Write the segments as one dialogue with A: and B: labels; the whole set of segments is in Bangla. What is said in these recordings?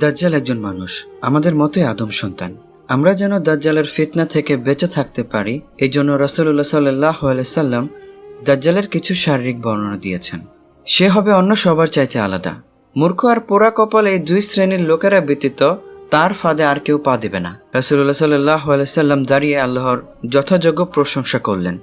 A: দাজ্জাল একজন মানুষ। আমাদের মতোই আদম সন্তান। আমরা যেন দাজ্জালের ফিতনা থেকে বেঁচে থাকতে পারি এই জন্য রসুল্লাহ সাল্লাহ সাল্লাম দাজ্জালের কিছু শারীরিক বর্ণনা দিয়েছেন। সে হবে অন্য সবার চাইতে আলাদা। মূর্খ আর পোড়া কপাল এই দুই শ্রেণির লোকেরা ব্যতীত তার ফাঁদে আর কেউ পা দেবে না। রসুল্লাহ সাল্লাহ সাল্লাম দাঁড়িয়ে আল্লাহর যথাযোগ্য প্রশংসা করলেন।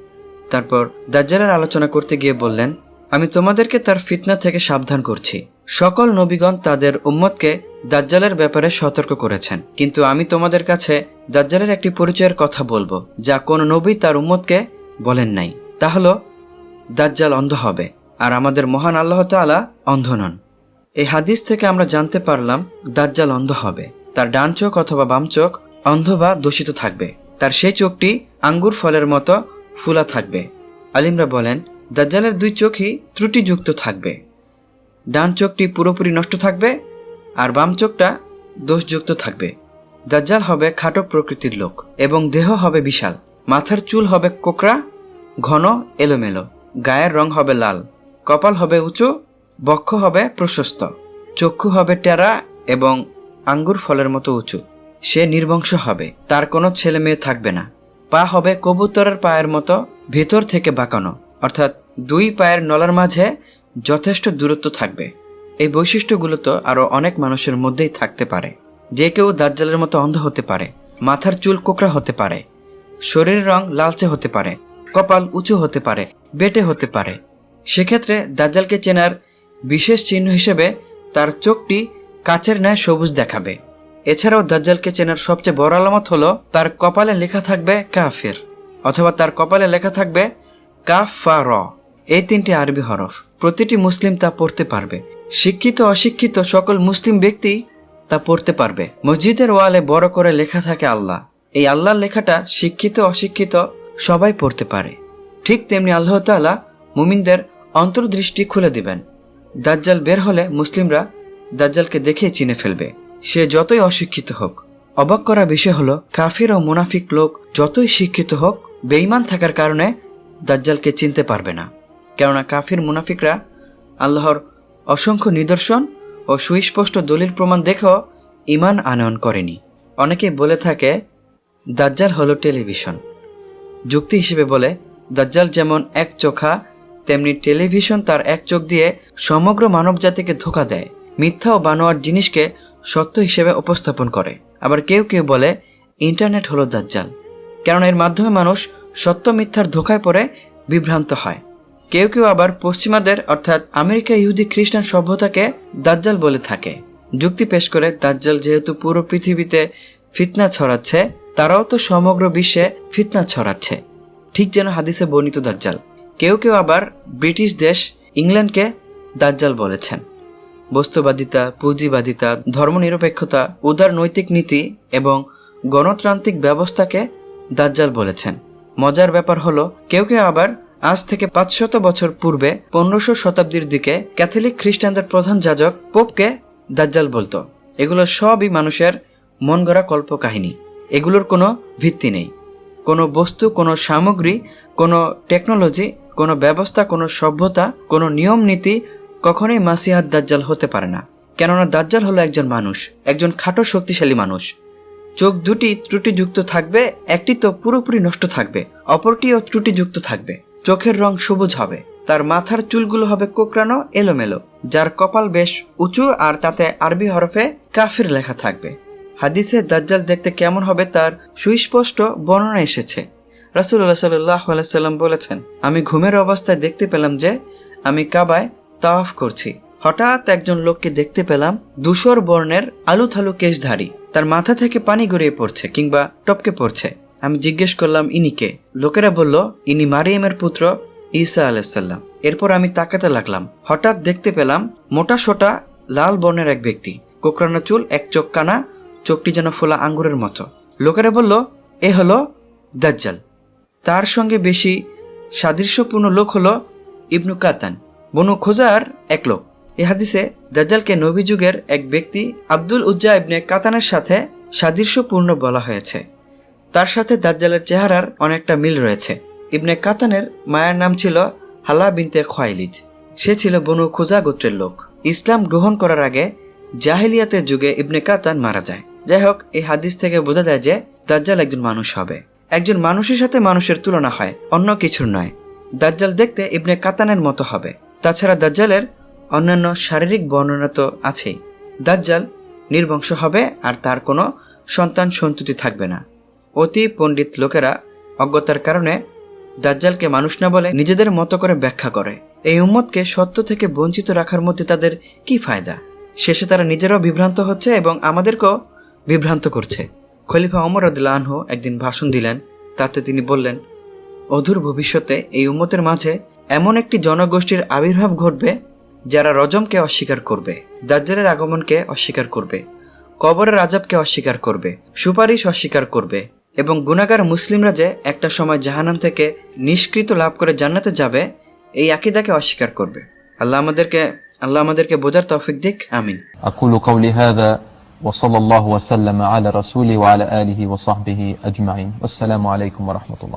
A: তারপর দাজ্জালের আলোচনা করতে গিয়ে বললেন, আমি তোমাদেরকে তার ফিতনা থেকে সাবধান করছি। সকল নবীগণ তাদের উম্মতকে দাজ্জালের ব্যাপারে সতর্ক করেছেন। কিন্তু আমি তোমাদের কাছে দাজ্জালের একটি পরিচয়ের কথা বলব, যা কোনো নবী তার উম্মতকে বলেন নাই। তা হলো, দাজ্জাল অন্ধ হবে, আর আমাদের মহান আল্লাহ তাআলা অন্ধ নন। এই হাদিস থেকে আমরা জানতে পারলাম, দাজ্জাল অন্ধ হবে। তার ডান চোখ অথবা বাম চোখ অন্ধ বা দূষিত থাকবে। তার সেই চোখটি আঙ্গুর ফলের মতো ফুলা থাকবে। আলিমরা বলেন, দাজ্জালের দুই চোখই ত্রুটিযুক্ত থাকবে। ডান চোখটি পুরোপুরি নষ্ট থাকবে আর বাম চোখটা দোষযুক্ত থাকবে। দাজ্জাল হবে খাটো প্রকৃতির লোক এবং দেহ হবে বিশাল। মাথার চুল হবে কোকড়া, ঘন, এলোমেলো। গায়ের রং হবে লাল। কপাল হবে উঁচু, বক্ষ হবে প্রশস্ত। চক্ষু হবে টেরা এবং আঙ্গুর ফলের মতো উঁচু। সে নির্বংশ হবে, তার কোনো ছেলে মেয়ে থাকবে না। পা হবে কবুতরের পায়ের মতো, ভেতর থেকে বাঁকানো। অর্থাৎ দুই পায়ের নলার মাঝে যথেষ্ট দূরত্ব থাকবে। এই বৈশিষ্ট্যগুলো তো আরও অনেক মানুষের মধ্যেই থাকতে পারে। যে কেউ দাজ্জালের মতো অন্ধ হতে পারে, মাথার চুল কোকড়া হতে পারে, শরীরের রং লালচে হতে পারে, কপাল উঁচু হতে পারে, বেটে হতে পারে। সেক্ষেত্রে দাজ্জালকে চেনার বিশেষ চিহ্ন হিসেবে তার চোখটি কাচের ন্যায় সবুজ দেখাবে। এছাড়াও দাজ্জালকে চেনার সবচেয়ে বড় আলামত হলো তার কপালে লেখা থাকবে কাফির, অথবা তার কপালে লেখা থাকবে কাফ র এই তিনটি আরবি হরফ, প্রতিটি মুসলিম তা পড়তে পারবে। শিক্ষিত, অশিক্ষিত সকল মুসলিম ব্যক্তি তা পড়তে পারবে। মসজিদের ওয়ালে বড় করে লেখা থাকে আল্লাহ। এই আল্লাহর লেখাটা শিক্ষিত, অশিক্ষিত সবাই পড়তে পারে। ঠিক তেমনি আল্লাহ তাআলা মুমিনদের অন্তর্দৃষ্টি খুলে দিবেন। দাজ্জাল বের হলে মুসলিমরা দাজ্জালকে দেখে চিনে ফেলবে। সে যতই অশিক্ষিত হোক। অবাক করা বিষয় হলো, কাফির ও মুনাফিক লোক যতই শিক্ষিত হোক, বেঈমান থাকার কারণে দাজ্জালকে চিনতে পারবে না। কেননা কাফির মুনাফিকরা আল্লাহর অসংখ্য নিদর্শন ও সুস্পষ্ট দলিল প্রমাণ দেখেও ইমান আনয়ন করেনি। অনেকেই বলে থাকে, দাজ্জাল হলো টেলিভিশন। যুক্তি হিসেবে বলে, দাজ্জাল যেমন এক চোখা, তেমনি টেলিভিশন তার এক চোখ দিয়ে সমগ্র মানবজাতিকে ধোকা দেয়। মিথ্যা ও বানোয়ার জিনিসকে সত্য হিসেবে উপস্থাপন করে। আবার কেউ কেউ বলে, ইন্টারনেট হলো দাজ্জাল। কারণ এর মাধ্যমে মানুষ সত্য মিথ্যার ধোকায় পড়ে বিভ্রান্ত হয়। কেউ কেউ আবার পশ্চিমাদের, অর্থাৎ আমেরিকা ইহুদি খ্রিস্টান সভ্যতাকে দাজ্জাল বলে থাকে। যুক্তি পেশ করে দাজ্জাল যেহেতু পুরো পৃথিবীতে ফিতনা ছড়াচ্ছে, তারাও তো সমগ্র বিশ্বে ফিতনা ছড়াচ্ছে। ঠিক যেন হাদিসে বর্ণিত দাজ্জাল। কেউ কেউ আবার ব্রিটিশ দেশ ইংল্যান্ডকে দাজ্জাল বলেছেন। বস্তুবাদিতা, পুঁজিবাদিতা, ধর্মনিরপেক্ষতা, উদার নৈতিক নীতি এবং গণতান্ত্রিক ব্যবস্থাকে দাজ্জাল বলেছেন। মজার ব্যাপার হলো, কেউ কেউ আবার আজ থেকে পাঁচশত বছর পূর্বে পনেরোশো শতাব্দীর দিকে ক্যাথলিক খ্রিস্টানদের প্রধান যাজক পোপকে দাজ্জাল বলতো। এগুলো সবই মানুষের মন গড়া কল্প কাহিনী এগুলোর কোনো ভিত্তি নেই। কোনো বস্তু, কোনো সামগ্রী, কোনো টেকনোলজি, কোনো ব্যবস্থা, কোনো সভ্যতা, কোনো নিয়ম নীতি কখনোই মাসিহাত দাজ্জাল হতে পারে না। কেননা দাজ্জাল হলো একজন মানুষ, একজন খাটো শক্তিশালী মানুষ। চোখ দুটি ত্রুটিযুক্ত থাকবে, একটি তো পুরোপুরি নষ্ট থাকবে, অপরটিও ত্রুটিযুক্ত থাকবে। চোখের রং সবুজ হবে। তার মাথার চুলগুলো হবে কোকড়ানো, এলোমেলো, যার কপাল বেশ উঁচু আর তাতে আরবি হরফে কাফির লেখা থাকবে। হাদিসে দাজ্জাল দেখতে কেমন হবে তার সুস্পষ্ট বর্ণনা এসেছে। রাসুল্লাহ সাল্লাহ সাল্লাম বলেছেন, আমি ঘুমের অবস্থায় দেখতে পেলাম যে আমি কাবায় তাওয়াফ করছি। হঠাৎ একজন লোককে দেখতে পেলাম ধূসর বর্ণের আলু থালু কেশধারী। তার মাথা থেকে পানি গড়িয়ে পড়ছে কিংবা টপকে পড়ছে। আমি জিজ্ঞেস করলাম ইনিকে লোকেরা বলল, ইনি মারিয়ামের পুত্র ঈসা আলাইসাল্লাম এরপর আমি তাকাতে লাগলাম। হঠাৎ দেখতে পেলাম, মোটা সোটা লাল বর্ণের এক ব্যক্তি। কোকড়ানো চুল, এক চোখ কানা, চোখটি যেন ফোলা আঙ্গুরের মতো। লোকেরা বলল, এ হলো দাজ্জাল। তার সঙ্গে বেশি সাদৃশ্যপূর্ণ লোক হলো ইবনু কাতান, বনু খোজার এক লোক। এ হাদিসে দাজ্জালকে নবী যুগের এক ব্যক্তি আব্দুল উজ্জা ইবনে কাতানের সাথে সাদৃশ্যপূর্ণ বলা হয়েছে। তার সাথে দাজ্জালের চেহারার অনেকটা মিল রয়েছে। ইবনে কাতানের মায়ের নাম ছিল হালা বিনতে খোয়াইলিদ। সে ছিল বনু খুজা গোত্রের লোক। ইসলাম গ্রহণ করার আগে জাহিলিয়াতের যুগে ইবনে কাতান মারা যায়। যাই হোক, এই হাদিস থেকে বোঝা যায় যে দাজ্জাল একজন মানুষ হবে। একজন মানুষের সাথে মানুষের তুলনা হয়, অন্য কিছুর নয়। দাজ্জাল দেখতে ইবনে কাতানের মতো হবে। তাছাড়া দাজ্জালের অন্যান্য শারীরিক বর্ণনা তো আছেই। দাজ্জাল নির্বংশ হবে আর তার কোনো সন্তান সন্ততি থাকবে না। অতি পণ্ডিত লোকেরা অজ্ঞতার কারণে দাজ্জালকে মানুষ না বলে নিজেদের মতো করে ব্যাখ্যা করে। এই উম্মতকে সত্য থেকে বঞ্চিত রাখার মধ্যে তাদের কি ফায়দা? শেষে তারা নিজেরাও বিভ্রান্ত হচ্ছে এবং আমাদেরকেও বিভ্রান্ত করছে। খলিফা অমর আনহু একদিন ভাষণ দিলেন, তাতে তিনি বললেন, অধুর ভবিষ্যতে এই উম্মতের মাঝে এমন একটি জনগোষ্ঠীর আবির্ভাব ঘটবে যারা রজমকে অস্বীকার করবে, দাজ্জালের আগমনকে অস্বীকার করবে, কবরের আজাবকে অস্বীকার করবে, সুপারিশ অস্বীকার করবে। এবং গুণাগার মুসলিমরা যে একটা সময় জাহানাম থেকে নিষ্কৃত লাভ করে জান্নাতে যাবে এই আকিদাকে অস্বীকার করবে আল্লাহ আমাদেরকে আল্লাহ আমাদেরকে বোঝার তৌফিক দিক আমিন
B: أقول قولي هذا وصلى الله وسلم على رسوله وعلى آله وصحبه أجمعين والسلام عليكم ورحمة الله